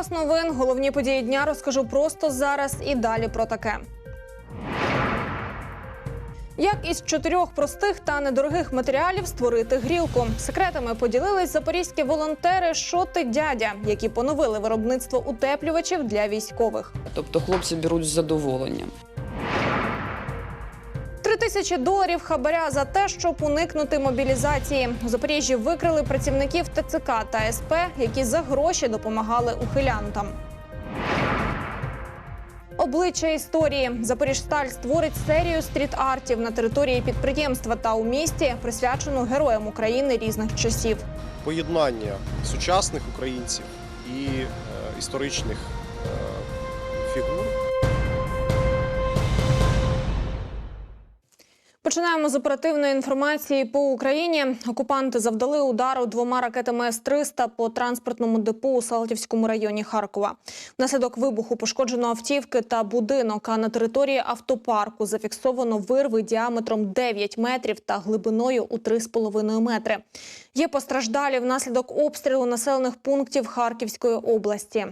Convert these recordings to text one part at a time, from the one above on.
Час новин. Головні події дня розкажу просто зараз і далі про таке. Як із чотирьох простих та недорогих матеріалів створити грілку? Секретами поділились запорізькі волонтери Шоти дядя, які поновили виробництво утеплювачів для військових. Тобто хлопці беруть з задоволенням. Три тисячі доларів хабаря за те, щоб уникнути мобілізації. У Запоріжжі викрили працівників ТЦК та СП, які за гроші допомагали ухилянтам. Обличчя історії Запоріжсталь створить серію стріт-артів на території підприємства та у місті, присвячену героям України різних часів. поєднання сучасних українців і е, історичних Починаємо з оперативної інформації по Україні. Окупанти завдали удару двома ракетами С-300 по транспортному депу у Салтівському районі Харкова. Внаслідок вибуху пошкоджено автівки та будинок. А на території автопарку зафіксовано вирви діаметром 9 метрів та глибиною у 3,5 метри. Є постраждалі внаслідок обстрілу населених пунктів Харківської області.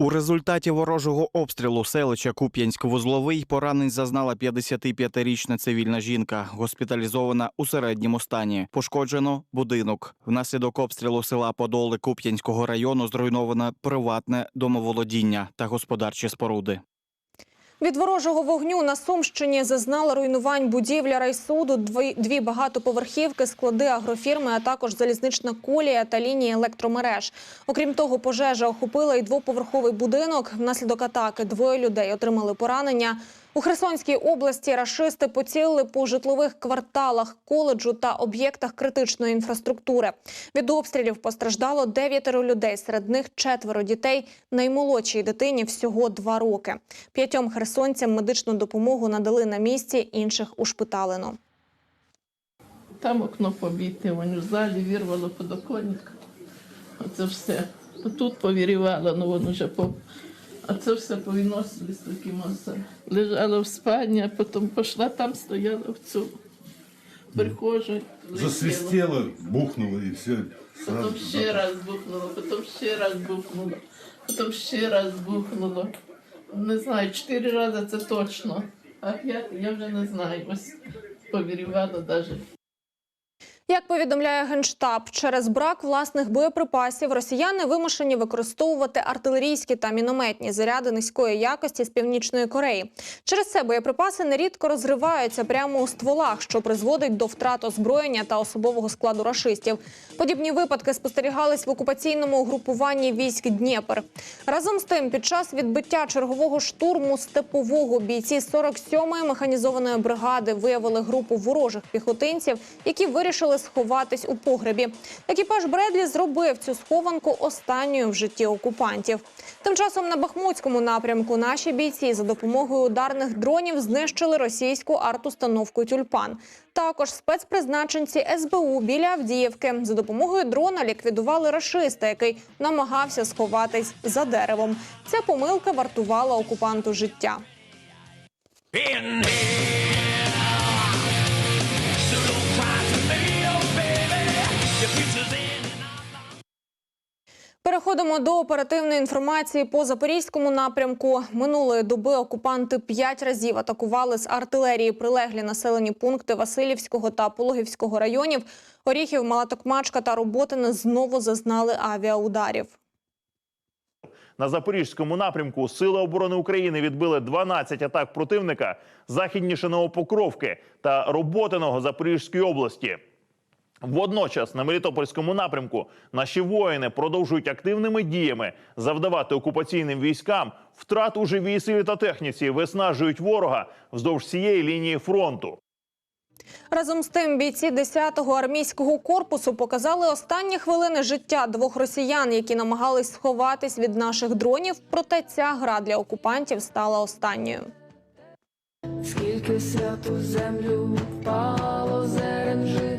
У результаті ворожого обстрілу селища Куп'янськ-Вузловий поранень зазнала 55-річна цивільна жінка, госпіталізована у середньому стані. Пошкоджено будинок. Внаслідок обстрілу села Подоли Куп'янського району зруйновано приватне домоволодіння та господарчі споруди. Від ворожого вогню на Сумщині зазнала руйнувань будівля райсуду, дві, багатоповерхівки, склади агрофірми, а також залізнична колія та лінії електромереж. Окрім того, пожежа охопила і двоповерховий будинок. Внаслідок атаки двоє людей отримали поранення. У Херсонській області рашисти поцілили по житлових кварталах, коледжу та об'єктах критичної інфраструктури. Від обстрілів постраждало дев'ятеро людей. Серед них четверо дітей. Наймолодшій дитині всього два роки. П'ятьом херсонцям медичну допомогу надали на місці, інших ушпиталено. Там окно побите, вон в залі вирвало подоконник. Оце все. Тут повірівало, ну воно вже по. А це все повиносили з таким оце. Лежала в спальні, а потім пішла, там стояла в цьому прихожій. Засвистело, бухнуло и все. Потім ще раз бухнуло, потім ще раз бухнуло, потім ще раз бухнуло. Не знаю, чотири рази це точно. А я, я вже не знаю. Ось повірівало навіть. Як повідомляє генштаб, через брак власних боєприпасів росіяни вимушені використовувати артилерійські та мінометні заряди низької якості з північної Кореї. Через це боєприпаси нерідко розриваються прямо у стволах, що призводить до втрат озброєння та особового складу рашистів. Подібні випадки спостерігались в окупаційному угрупуванні військ Дніпр. Разом з тим, під час відбиття чергового штурму степового бійці 47-ї механізованої бригади виявили групу ворожих піхотинців, які вирішили сховатись у погребі. Екіпаж Бредлі зробив цю схованку останньою в житті окупантів. Тим часом на Бахмутському напрямку наші бійці за допомогою ударних дронів знищили російську артустановку Тюльпан. Також спецпризначенці СБУ біля Авдіївки за допомогою дрона ліквідували рашиста, який намагався сховатись за деревом. Ця помилка вартувала окупанту життя. Переходимо до оперативної інформації по запорізькому напрямку. Минулої доби окупанти п'ять разів атакували з артилерії прилеглі населені пункти Васильівського та Пологівського районів. Оріхів, Малатокмачка та Роботине знову зазнали авіаударів. На запорізькому напрямку Сили оборони України відбили 12 атак противника західніше Новопокровки та Роботиного Запорізької області. Водночас на Мелітопольському напрямку наші воїни продовжують активними діями завдавати окупаційним військам втрат у живій силі та техніці, виснажують ворога вздовж всієї лінії фронту. Разом з тим, бійці 10-го армійського корпусу показали останні хвилини життя двох росіян, які намагались сховатись від наших дронів. Проте ця гра для окупантів стала останньою. Скільки святу землю впало зерен жита,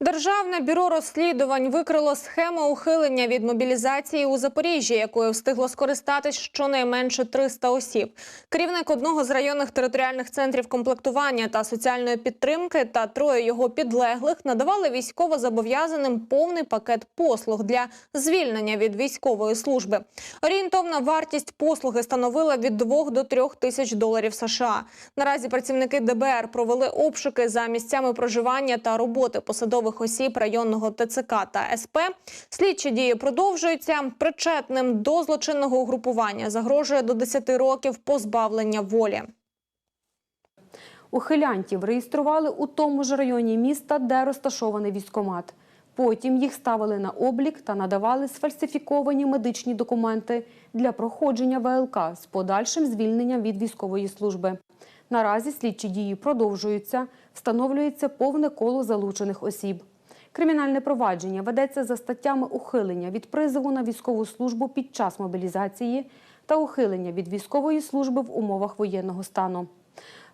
Державне бюро розслідувань викрило схему ухилення від мобілізації у Запоріжжі, якою встигло скористатись щонайменше 300 осіб. Керівник одного з районних територіальних центрів комплектування та соціальної підтримки та троє його підлеглих надавали військовозобов'язаним повний пакет послуг для звільнення від військової служби. Орієнтовна вартість послуги становила від 2 до 3 тисяч доларів США. Наразі працівники ДБР провели обшуки за місцями проживання та роботи посадових осіб районного ТЦК та СП. Слідчі дії продовжуються. Причетним до злочинного угрупування загрожує до 10 років позбавлення волі. Ухилянтів реєстрували у тому ж районі міста, де розташований військомат. Потім їх ставили на облік та надавали сфальсифіковані медичні документи для проходження ВЛК з подальшим звільненням від військової служби. Наразі слідчі дії продовжуються, встановлюється повне коло залучених осіб. Кримінальне провадження ведеться за статтями ухилення від призову на військову службу під час мобілізації та ухилення від військової служби в умовах воєнного стану.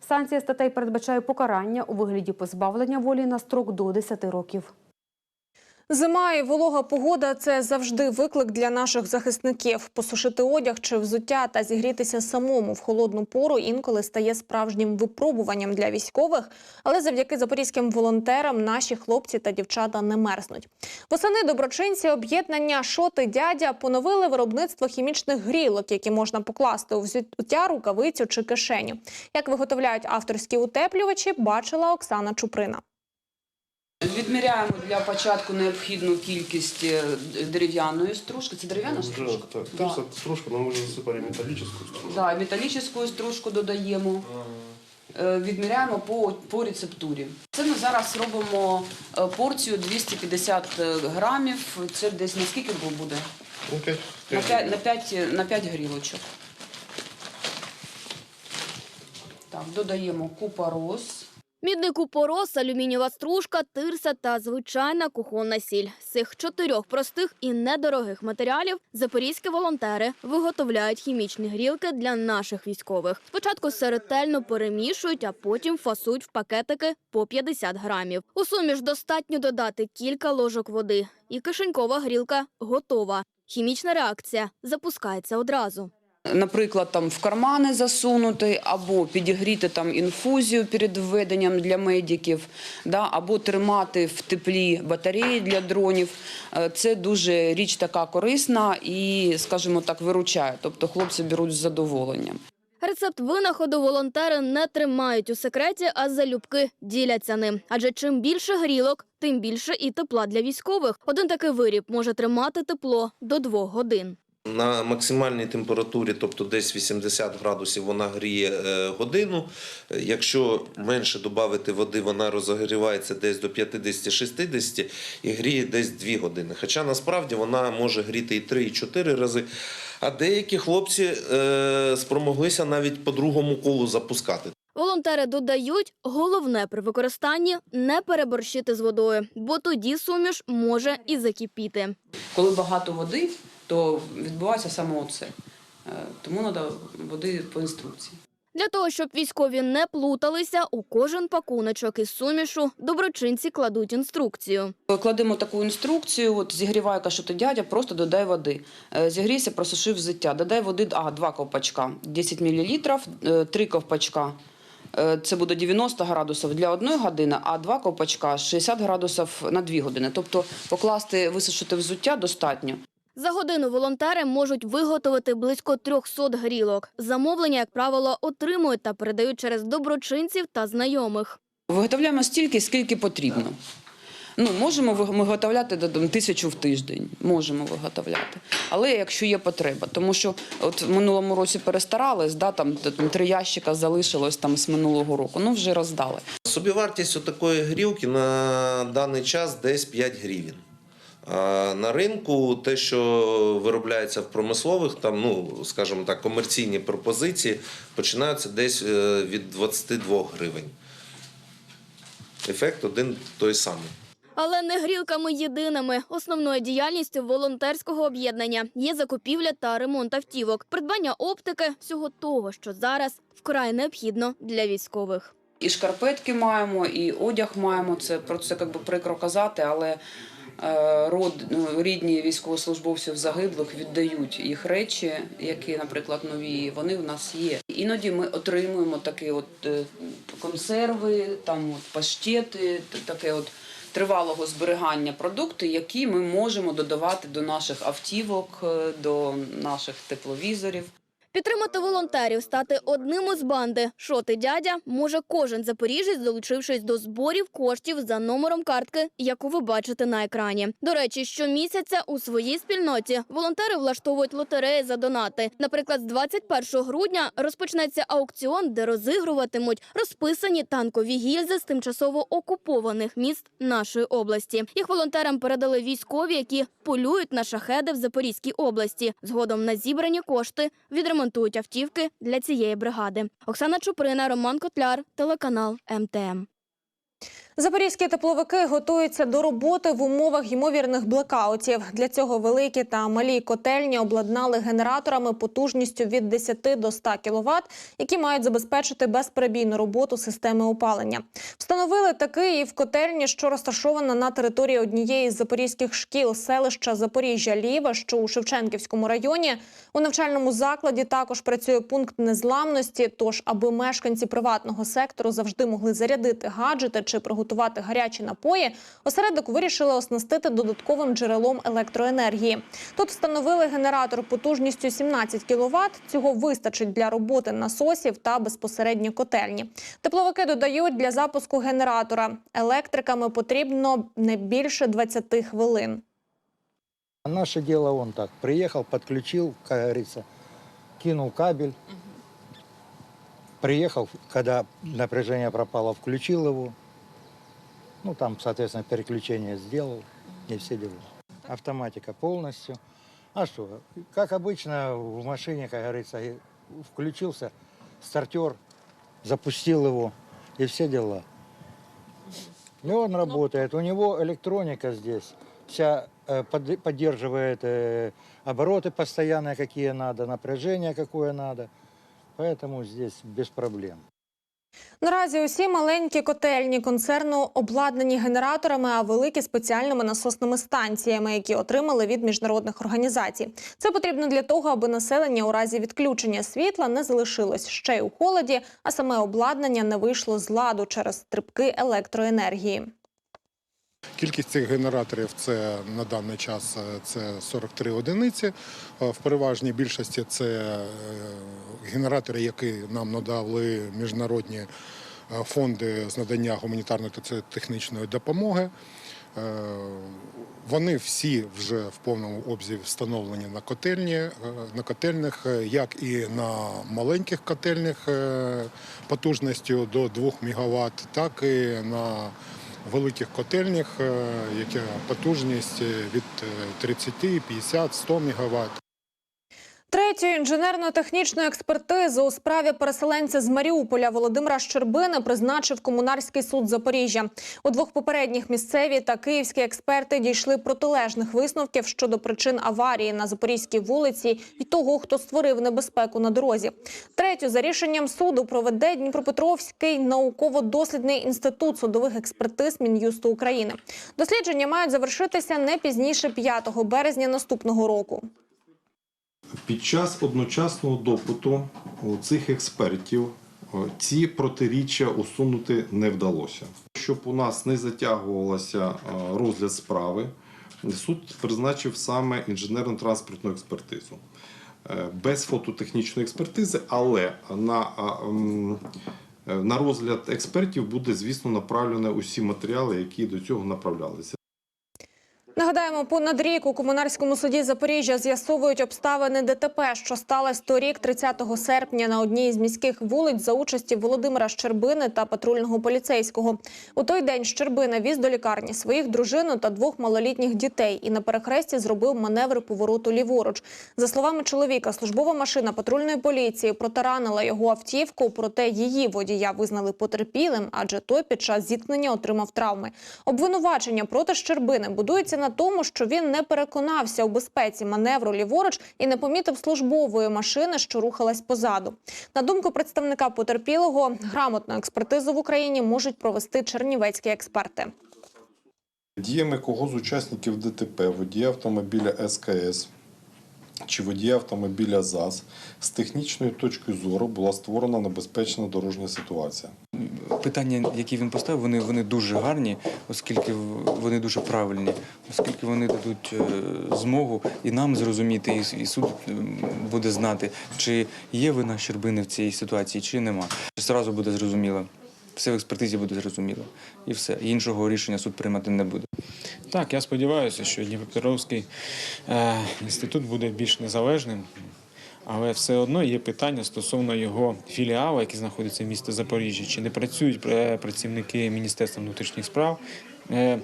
Санкція статей передбачає покарання у вигляді позбавлення волі на строк до 10 років. Зима і волога погода це завжди виклик для наших захисників. Посушити одяг чи взуття та зігрітися самому в холодну пору інколи стає справжнім випробуванням для військових. Але завдяки запорізьким волонтерам наші хлопці та дівчата не мерзнуть. Восени доброчинці об'єднання Шоти дядя поновили виробництво хімічних грілок, які можна покласти у взуття, рукавицю чи кишеню. Як виготовляють авторські утеплювачі, бачила Оксана Чуприна. Відміряємо для початку необхідну кількість е, дерев'яної стружки. Це дерев'яна стружка? так. Да. Плюс стружка, но мы уже засыпали металлическую стружку. Да, металічну стружку додаємо. Е, Відміряємо по, по рецептурі. Це ми зараз робимо е, порцію 250 грамів. Це десь на скільки бу- буде? Ну, На пять. 5, на 5, на 5 грілочок. Так, додаємо купорос. Мідний купорос, алюмінієва стружка, тирса та звичайна кухонна сіль. З цих чотирьох простих і недорогих матеріалів запорізькі волонтери виготовляють хімічні грілки для наших військових. Спочатку все ретельно перемішують, а потім фасують в пакетики по 50 грамів. У суміш достатньо додати кілька ложок води. І кишенькова грілка готова. Хімічна реакція запускається одразу. Наприклад, там в кармани засунути, або підігріти там інфузію перед введенням для медиків, да, або тримати в теплі батареї для дронів. Е, Це дуже річ така корисна і, скажімо так, виручає. Тобто хлопці беруть з задоволенням. Рецепт винаходу волонтери не тримають у секреті, а залюбки діляться ним. Адже чим більше грілок, тим більше і тепла для військових. Один такий виріб може тримати тепло до двох годин. На максимальній температурі, тобто десь 80 градусів, вона гріє е, годину. Якщо менше додати води, вона розогрівається десь до 50-60 і гріє десь 2 години. Хоча насправді вона може гріти і 3, і 4 рази. А деякі хлопці е, спромоглися навіть по другому колу запускати. Волонтери додають, головне при використанні не переборщити з водою, бо тоді суміш може і закипіти. Коли багато води, то відбувається саме оце. Е, Тому треба води по інструкції. Для того, щоб військові не плуталися, у кожен пакуночок із сумішу доброчинці кладуть інструкцію. Кладемо таку інструкцію, от зігріває каже, що дядя, просто додай води. Е, Зігрійся, просуши взуття. Додай води, а, два ковпачка, 10 мл, три ковпачка. Е, Це буде 90 градусів для одної години, а два ковпачка 60 градусів на дві години. Тобто покласти, висушити взуття достатньо. За годину волонтери можуть виготовити близько 300 грілок. Замовлення, як правило, отримують та передають через доброчинців та знайомих. Виготовляємо стільки, скільки потрібно. Ну, можемо виготовляти до тисячу в тиждень, можемо виготовляти. Але якщо є потреба, тому що от в минулому році перестарались, да, там, там три ящика залишилось там з минулого року, ну вже роздали. Собівартість такої грілки на даний час десь 5 гривень. А На ринку те, що виробляється в промислових, там, ну, скажімо так, комерційні пропозиції, починаються десь е, від 22 гривень. Ефект один той самий. Але не грілками єдиними. Основною діяльністю волонтерського об'єднання є закупівля та ремонт автівок, придбання оптики, всього того, що зараз вкрай необхідно для військових. І шкарпетки маємо, і одяг маємо. Це про це якби прикро казати, але рідні військовослужбовців загиблих віддають їх речі, які, наприклад, нові. Вони в нас є. Іноді ми отримуємо такі от е, консерви, там от паштети, таке от. Тривалого зберігання продукти, які ми можемо додавати до наших автівок, е, до наших тепловізорів. Підтримати волонтерів, стати одним із банди «Шоти дядя» може кожен запоріжець, долучившись до зборів коштів за номером картки, яку ви бачите на екрані. До речі, щомісяця у своїй спільноті волонтери влаштовують лотереї за донати. Наприклад, з 21 грудня розпочнеться аукціон, де розігруватимуть розписані танкові гільзи з тимчасово окупованих міст нашої області. Їх волонтерам передали військові, які полюють на шахеди в Запорізькій області. Згодом на зібрані кошти відремонтують автівки для цієї бригади. Оксана Чуприна, Роман Котляр, телеканал МТМ. Запорізькі тепловики готуються до роботи в умовах ймовірних блекаутів. Для цього великі та малі котельні обладнали генераторами потужністю від 10 до 100 кВт, які мають забезпечити безперебійну роботу системи опалення. Встановили такий і в котельні, що розташована на території однієї з запорізьких шкіл селища Запоріжжя Ліве, що у Шевченківському районі. У навчальному закладі також працює пункт незламності. Тож, аби мешканці приватного сектору завжди могли зарядити гаджети чи приготувати гарячі напої, осередок вирішили оснастити додатковим джерелом електроенергії. Тут встановили генератор потужністю 17 кВт. Цього вистачить для роботи насосів та безпосередньо котельні. Тепловики додають для запуску генератора. Електриками потрібно не більше 20 хвилин. Наше дело он так. Приехал, подключил, как говорится, кинул кабель. Приехал, когда напряжение пропало, включил его. Ну, там, соответственно, переключение сделал и все дела. Автоматика полностью. А что, как обычно в машине, как говорится, включился стартер, запустил его и все дела. И он работает. У него электроника здесь вся э, под- поддерживает э, обороты постоянные, какие надо, напряжение какое надо. Поэтому здесь без проблем. Наразі усі маленькі котельні концерну обладнані генераторами, а великі спеціальними насосними станціями, які отримали від міжнародних організацій. Це потрібно для того, аби населення у разі відключення світла не залишилось ще й у холоді, а саме обладнання не вийшло з ладу через стрибки електроенергії. Кількість цих генераторів це на даний час е, це 43 одиниці. Е, В переважній більшості це е, генератори, які нам надали міжнародні фонди з надання гуманітарної та технічної допомоги. Вони всі вже в повному обсязі встановлені на котельні, на котельних, як і на маленьких котельних потужністю до 2 МВт, так і на великих котельнях, е, яка потужність від е, 30, 50, 100 МВт. Третю інженерно-технічну експертизу у справі переселенця з Маріуполя Володимира Щербини призначив комунарський суд Запоріжжя. У двох попередніх місцеві та київські експерти дійшли протилежних висновків щодо причин аварії на Запорізькій вулиці і того, хто створив небезпеку на дорозі. Третю за рішенням суду проведе Дніпропетровський науково-дослідний інститут судових експертиз Мін'юсту України. Дослідження мають завершитися не пізніше 5 березня наступного року. Під час одночасного допиту цих експертів ці протиріччя усунути не вдалося. Щоб у нас не затягувалося е, розгляд справи, суд призначив саме інженерно-транспортну експертизу. Е, Без фототехнічної експертизи, але на, е, на розгляд експертів буде, звісно, направлено усі матеріали, які до цього направлялися. Нагадаємо, понад рік у комунарському суді Запоріжжя з'ясовують обставини ДТП, що сталося торік, 30 серпня, на одній з міських вулиць за участі Володимира Щербини та патрульного поліцейського. У той день Щербина віз до лікарні своїх дружину та двох малолітніх дітей і на перехресті зробив маневр повороту ліворуч. За словами чоловіка, службова машина патрульної поліції протаранила його автівку, проте її водія визнали потерпілим, адже той під час зіткнення отримав травми. Обвинувачення проти Щербини будується на тому, що він не переконався у безпеці маневру ліворуч і не помітив службової машини, що рухалась позаду. На думку представника потерпілого, грамотну експертизу в Україні можуть провести чернівецькі експерти. Діями кого з учасників ДТП, водія автомобіля СКС чи водія автомобіля ЗАЗ з технічної точки зору була створена небезпечна дорожня ситуація. Питання, які він поставив, вони, вони дуже гарні, оскільки вони дуже правильні, оскільки вони дадуть е, змогу і нам зрозуміти, і, суд е, буде знати, чи є вина Щербини в цій ситуації, чи нема. Зразу буде зрозуміло. Все в експертизі буде зрозуміло. І все. Іншого рішення суд приймати не буде. Так, я сподіваюся, що Дніпропетровський е, інститут буде більш незалежним, але все одно є питання стосовно його філіалу, який знаходиться в місті Запоріжжя. Чи не працюють е, працівники Міністерства внутрішніх справ е,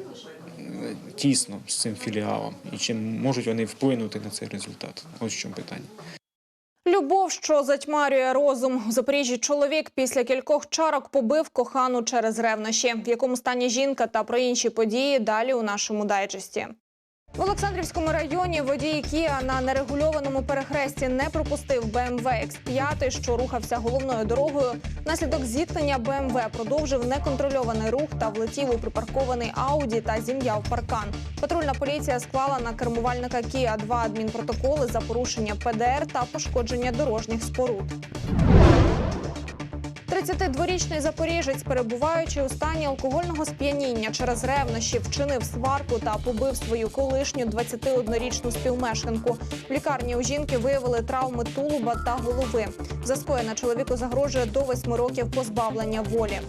тісно з цим філіалом, і чи можуть вони вплинути на цей результат? Ось в чому питання. Любов, що затьмарює розум. У Запоріжжі чоловік після кількох чарок побив кохану через ревнощі. В якому стані жінка та про інші події далі у нашому дайджесті. В Олександрівському районі водій Кія на нерегульованому перехресті не пропустив БМВ X5, що рухався головною дорогою. Наслідок зіткнення БМВ продовжив неконтрольований рух та влетів у припаркований Ауді та зім'яв паркан. Патрульна поліція склала на кермувальника Кія два адмінпротоколи за порушення ПДР та пошкодження дорожніх споруд. 32-річний запоріжець, перебуваючи у стані алкогольного сп'яніння через ревнощі, вчинив сварку та побив свою колишню 21-річну співмешканку. В лікарні у жінки виявили травми тулуба та голови. За скоєне чоловіку загрожує до 8 років позбавлення волі.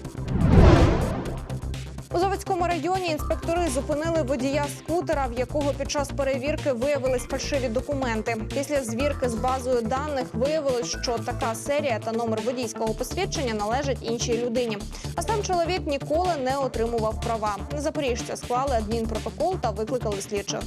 У Заводському районі інспектори зупинили водія скутера, в якого під час перевірки виявились фальшиві документи. Після звірки з базою даних виявилось, що така серія та номер водійського посвідчення належать іншій людині. А сам чоловік ніколи не отримував права. На запоріжця склали адмінпротокол та викликали слідчих.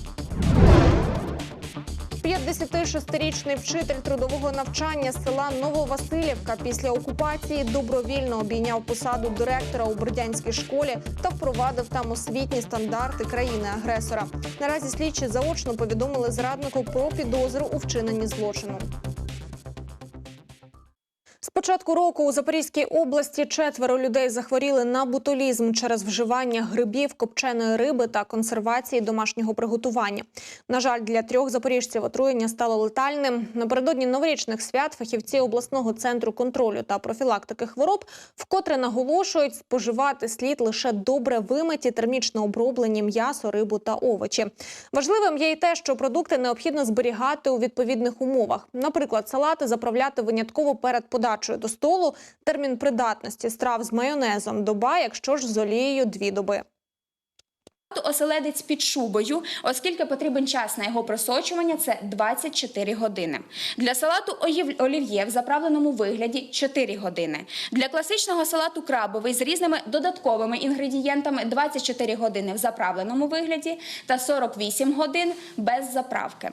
56-річний вчитель трудового навчання села Нововасилівка після окупації добровільно обійняв посаду директора у Бердянській школі та впровадив там освітні стандарти країни-агресора. Наразі слідчі заочно повідомили зраднику про підозру у вчиненні злочину. З початку року у Запорізькій області четверо людей захворіли на ботулізм через вживання грибів, копченої риби та консервації домашнього приготування. На жаль, для трьох запоріжців отруєння стало летальним. Напередодні новорічних свят фахівці обласного центру контролю та профілактики хвороб вкотре наголошують, споживати слід лише добре вимиті термічно оброблені м'ясо, рибу та овочі. Важливим є й те, що продукти необхідно зберігати у відповідних умовах. Наприклад, салати заправляти винятково перед подачею до столу. Термін придатності страв з майонезом доба, якщо ж з олією дві доби. Оселедець під шубою, оскільки потрібен час на його просочування, це 24 години. Для салату олів'є в заправленому вигляді 4 години. Для класичного салату крабовий з різними додатковими інгредієнтами 24 години в заправленому вигляді та 48 годин без заправки.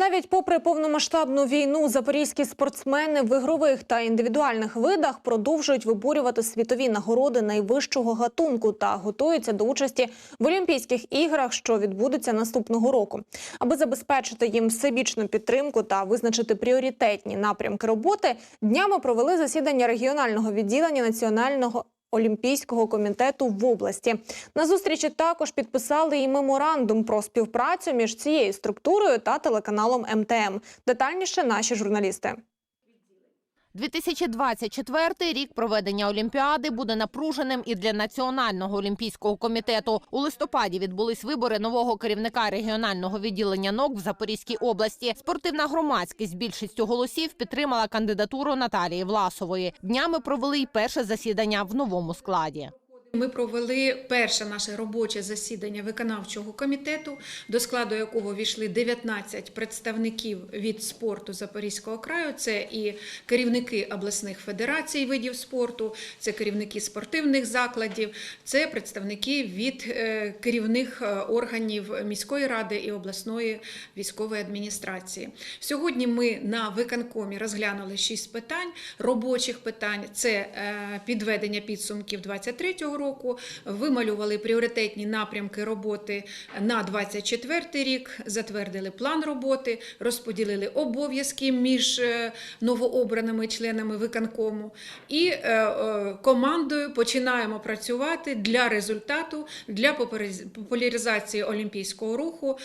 Навіть попри повномасштабну війну, запорізькі спортсмени в ігрових та індивідуальних видах продовжують виборювати світові нагороди найвищого гатунку та готуються до участі в Олімпійських іграх, що відбудуться наступного року. Аби забезпечити їм всебічну підтримку та визначити пріоритетні напрямки роботи, днями провели засідання регіонального відділення національного. Олімпійського комітету в області на зустрічі також підписали і меморандум про співпрацю між цією структурою та телеканалом МТМ. Детальніше наші журналісти. 2024 рік проведення Олімпіади буде напруженим і для Національного олімпійського комітету. У листопаді відбулись вибори нового керівника регіонального відділення НОК в Запорізькій області. Спортивна громадськість більшістю голосів підтримала кандидатуру Наталії Власової. Днями провели й перше засідання в новому складі. Ми провели перше наше робоче засідання виконавчого комітету, до складу якого війшли 19 представників від спорту Запорізького краю. Це і керівники обласних федерацій видів спорту, це керівники спортивних закладів, це представники від е, керівних е, органів міської ради і обласної військової адміністрації. Сьогодні ми на виконкомі розглянули шість питань робочих питань: це е, підведення підсумків 23-го року, вималювали пріоритетні напрямки роботи на 24 рік, затвердили план роботи, розподілили обов'язки між е, новообраними членами виконкому і е, е, командою починаємо працювати для результату, для популяризації- олімпійського руху,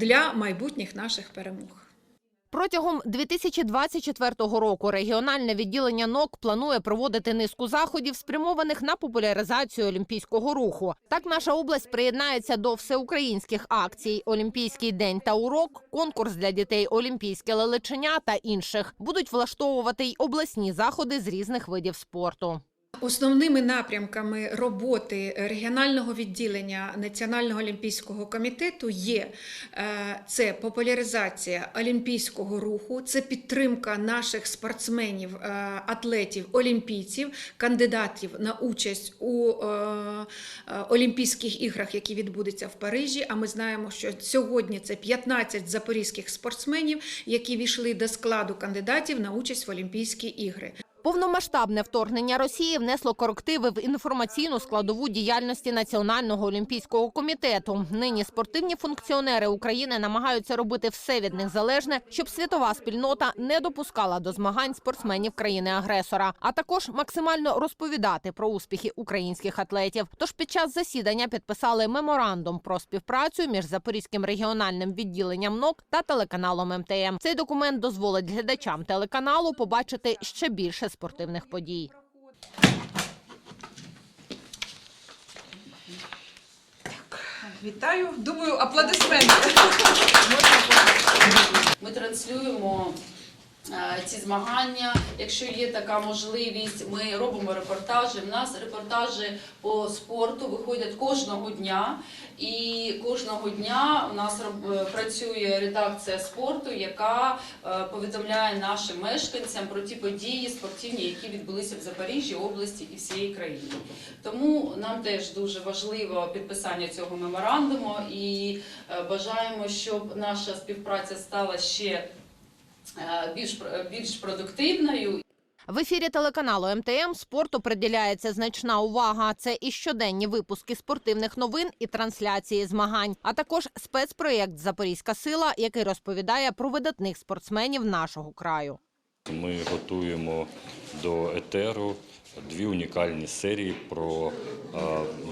для майбутніх наших перемог. Протягом 2024 року регіональне відділення НОК планує проводити низку заходів, спрямованих на популяризацію олімпійського руху. Так, наша область приєднається до всеукраїнських акцій Олімпійський день та урок, конкурс для дітей Олімпійське лелечення та інших. Будуть влаштовувати й обласні заходи з різних видів спорту. Основними напрямками роботи регіонального відділення Національного олімпійського комітету є е, це популяризація олімпійського руху, це підтримка наших спортсменів, е, атлетів, олімпійців, кандидатів на участь у е, Олімпійських іграх, які відбудуться в Парижі. А ми знаємо, що сьогодні це 15 запорізьких спортсменів, які війшли до складу кандидатів на участь в Олімпійські ігри. Повномасштабне вторгнення Росії внесло корективи в інформаційну складову діяльності Національного олімпійського комітету. Нині спортивні функціонери України намагаються робити все від них залежне, щоб світова спільнота не допускала до змагань спортсменів країни-агресора, а також максимально розповідати про успіхи українських атлетів. Тож під час засідання підписали меморандум про співпрацю між Запорізьким регіональним відділенням НОК та телеканалом МТМ. Цей документ дозволить глядачам телеканалу побачити ще більше спортивних подій. Вітаю. Думаю, аплодисменти. Ми транслюємо ці змагання. Якщо є така можливість, ми робимо репортажі. У нас репортажі по спорту виходять кожного дня. І кожного дня у нас е, працює редакція спорту, яка е, повідомляє нашим мешканцям про ті події спортивні, які відбулися в Запоріжжі, області і всієї країни. Тому нам теж дуже важливо підписання цього меморандуму і е, бажаємо, щоб наша співпраця стала ще е, більш більш продуктивною В ефірі телеканалу МТМ спорту приділяється значна увага. Це і щоденні випуски спортивних новин і трансляції змагань, а також спецпроєкт Запорізька сила, який розповідає про видатних спортсменів нашого краю. Ми готуємо до етеру дві унікальні серії про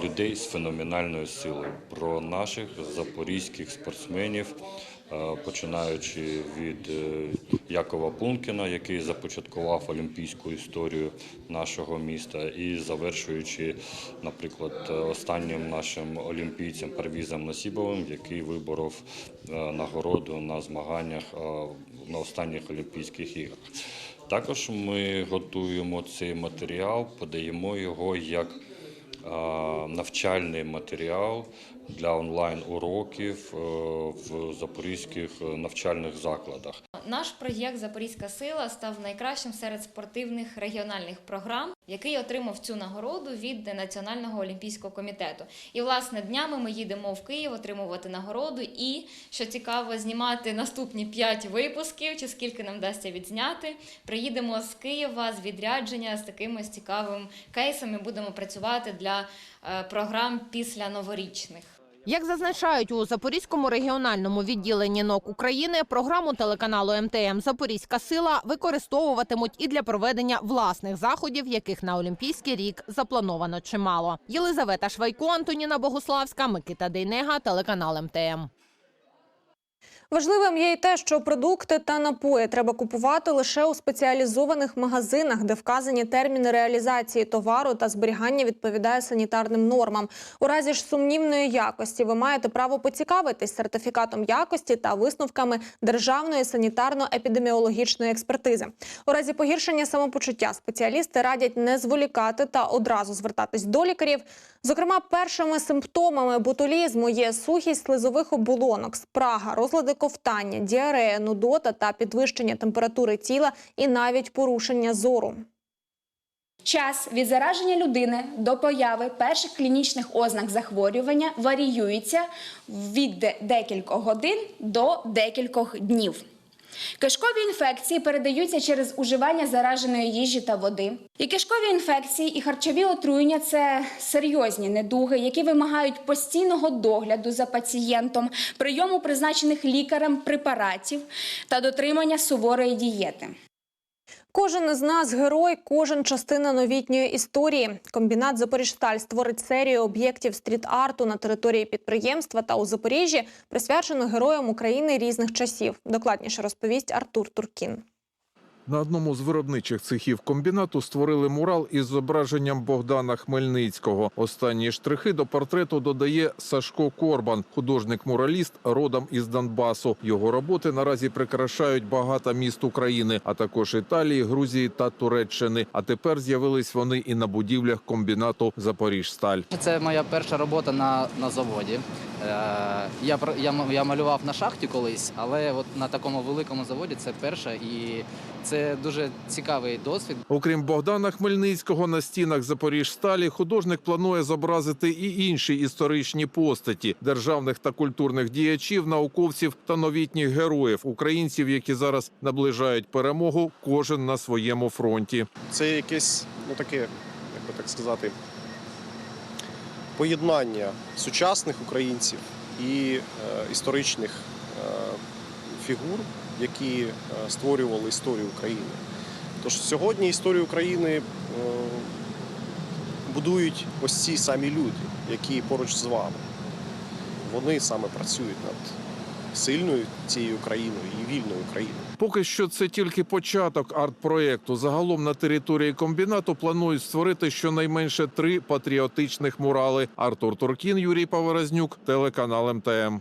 людей з феноменальною силою, про наших запорізьких спортсменів, починаючи від е, Якова Пункіна, який започаткував олімпійську історію нашого міста, і завершуючи, наприклад, останнім нашим олімпійцем Парвізом Насібовим, який виборов е, нагороду на змаганнях е, на останніх Олімпійських іграх. Також ми готуємо цей матеріал, подаємо його як навчальний матеріал для онлайн-уроків е, в запорізьких е, навчальних закладах. Наш проєкт Запорізька сила став найкращим серед спортивних регіональних програм, який отримав цю нагороду від Національного олімпійського комітету. І власне днями ми їдемо в Київ отримувати нагороду. І що цікаво, знімати наступні п'ять випусків, чи скільки нам вдасться відзняти. Приїдемо з Києва з відрядження з такими цікавим кейсами. Будемо працювати для е, програм після новорічних. Як зазначають у Запорізькому регіональному відділенні НОК України, програму телеканалу МТМ Запорізька сила використовуватимуть і для проведення власних заходів, яких на Олімпійський рік заплановано чимало. Єлизавета Швайко, Антоніна Богуславська, Микита Дейнега, телеканал МТМ. Важливим є й те, що продукти та напої треба купувати лише у спеціалізованих магазинах, де вказані терміни реалізації товару та зберігання відповідає санітарним нормам. У разі ж сумнівної якості ви маєте право поцікавитись сертифікатом якості та висновками державної санітарно-епідеміологічної експертизи. У разі погіршення самопочуття спеціалісти радять не зволікати та одразу звертатись до лікарів. Зокрема, першими симптомами ботулізму є сухість слизових оболонок, спрага, розлади ковтання, діарея, нудота та підвищення температури тіла і навіть порушення зору. Час від зараження людини до появи перших клінічних ознак захворювання варіюється від декількох годин до декількох днів. Кишкові інфекції передаються через уживання зараженої їжі та води. І кишкові інфекції і харчові отруєння це серйозні недуги, які вимагають постійного догляду за пацієнтом, прийому призначених лікарем препаратів та дотримання суворої дієти. Кожен із нас герой, кожен частина новітньої історії. Комбінат Запоріжсталь створить серію об'єктів стріт-арту на території підприємства та у Запоріжжі, присвячено героям України різних часів. Докладніше розповість Артур Туркін. На одному з виробничих цехів комбінату створили мурал із зображенням Богдана Хмельницького. Останні штрихи до портрету додає Сашко Корбан, художник-мураліст родом із Донбасу. Його роботи наразі прикрашають багато міст України, а також Італії, Грузії та Туреччини. А тепер з'явились вони і на будівлях комбінату Запоріжсталь. Це моя перша робота на, на заводі. Е, я, я, я малював на шахті колись, але от на такому великому заводі це перша, і це дуже цікавий досвід. Окрім Богдана Хмельницького, на стінах Запоріжсталі художник планує зобразити і інші історичні постаті державних та культурних діячів, науковців та новітніх героїв, українців, які зараз наближають перемогу, кожен на своєму фронті. Це якесь, ну таке, як би так сказати, поєднання сучасних українців і е, історичних е, фігур, які е, створювали історію України. Тож сьогодні історію України е, будують ось ці самі люди, які поруч з вами. Вони саме працюють над сильною цією Україною і вільною Україною. Поки що це тільки початок арт-проєкту. Загалом на території комбінату планують створити щонайменше три патріотичних мурали. Артур Туркін, Юрій Паворазнюк, телеканал МТМ.